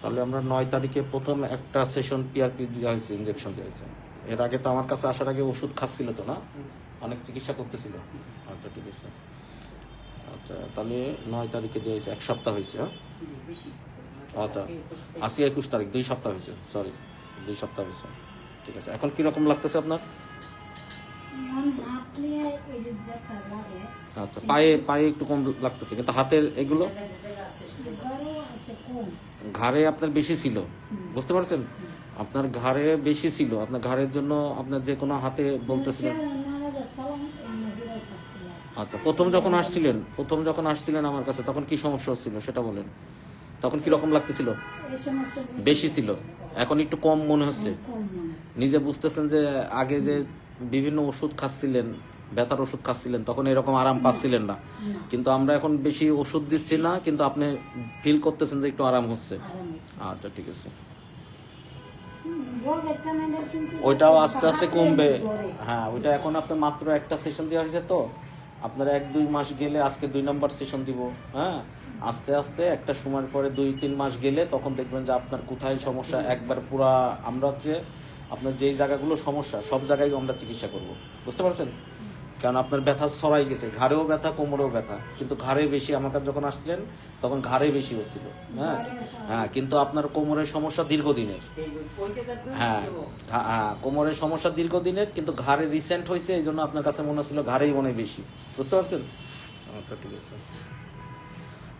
তাহলে আমরা নয় তারিখে প্রথম একটা সেশন পিআরপি দেওয়া হয়েছে ইঞ্জেকশন দেওয়া হয়েছে। এর আগে তো আমার কাছে আসার আগে ওষুধ খাচ্ছিল তো না? অনেক চিকিৎসা করতেছিল। আচ্ছা ঠিক আছে। আচ্ছা তাহলে নয় তারিখে দেওয়া হয়েছে এক সপ্তাহ হয়েছে হ্যাঁ। আচ্ছা আজকে একুশ তারিখ। দুই সপ্তাহ হয়েছে সরি দুই সপ্তাহ হয়েছে। ঠিক আছে এখন কীরকম লাগতেছে আপনার? আচ্ছা পায়ে পায়ে একটু কম লাগতেছে কিন্তু হাতের এগুলো জায়গা যে জায়গা আছে সেটা ঘরও আছে কম ঘাড়ে আপনার বেশি ছিল। বুঝতে পারছেন? আপনার ঘাড়ে বেশি ছিল। আপনার ঘাড়ের জন্য আপনার যে কোনো হাতে বলতেছিলেন। আচ্ছা প্রথম যখন আসছিলেন প্রথম যখন আসছিলেন আমার কাছে তখন কি সমস্যা হচ্ছিল সেটা বলেন। তখন কি রকম লাগতেছিল? বেশি ছিল। এখন একটু কম মনে হচ্ছে। নিজে বুঝতেছেন যে আগে যে বিভিন্ন ওষুধ খাচ্ছিলেন ব্যথার ওষুধ খাচ্ছিলেন তখন এরকম আরাম পাচ্ছিলেন না। কিন্তু আমরা এখন বেশি ওষুধ দিচ্ছি না কিন্তু আপনি ফিল করতেছেন যে একটু আরাম হচ্ছে। আচ্ছা ঠিক আছে। ওইটাও আস্তে আস্তে কমবে। হ্যাঁ ওইটা এখন আপনার মাত্র একটা সেশন দেওয়া হয়েছে তো। আপনার এক দুই মাস গেলে আজকে দুই নম্বর সেশন দিব হ্যাঁ? আস্তে আস্তে একটা সময়ের পরে দুই তিন মাস গেলে তখন দেখবেন যে আপনার কোথায় সমস্যা একবার পুরা আমরা হচ্ছে আপনার যেই জায়গাগুলো সমস্যা সব জায়গায় আমরা চিকিৎসা করব। বুঝতে পারছেন? কারণ আপনার ব্যথা সরাই গেছে। ঘাড়েও ব্যথা কোমরেও ব্যথা। কিন্তু ঘাড়ে বেশি আমার কাছে যখন আসছিলেন তখন ঘাড়ে বেশি হচ্ছিল। হ্যাঁ? হ্যাঁ কিন্তু আপনার কোমরের সমস্যা দীর্ঘদিনের। হ্যাঁ হ্যাঁ কোমরের সমস্যা দীর্ঘদিনের কিন্তু ঘাড়ে রিসেন্ট হয়েছে এই জন্য আপনার কাছে মনে হচ্ছিল ঘাড়েই মনে বেশি। বুঝতে পারছেন? আচ্ছা ঠিক আছে।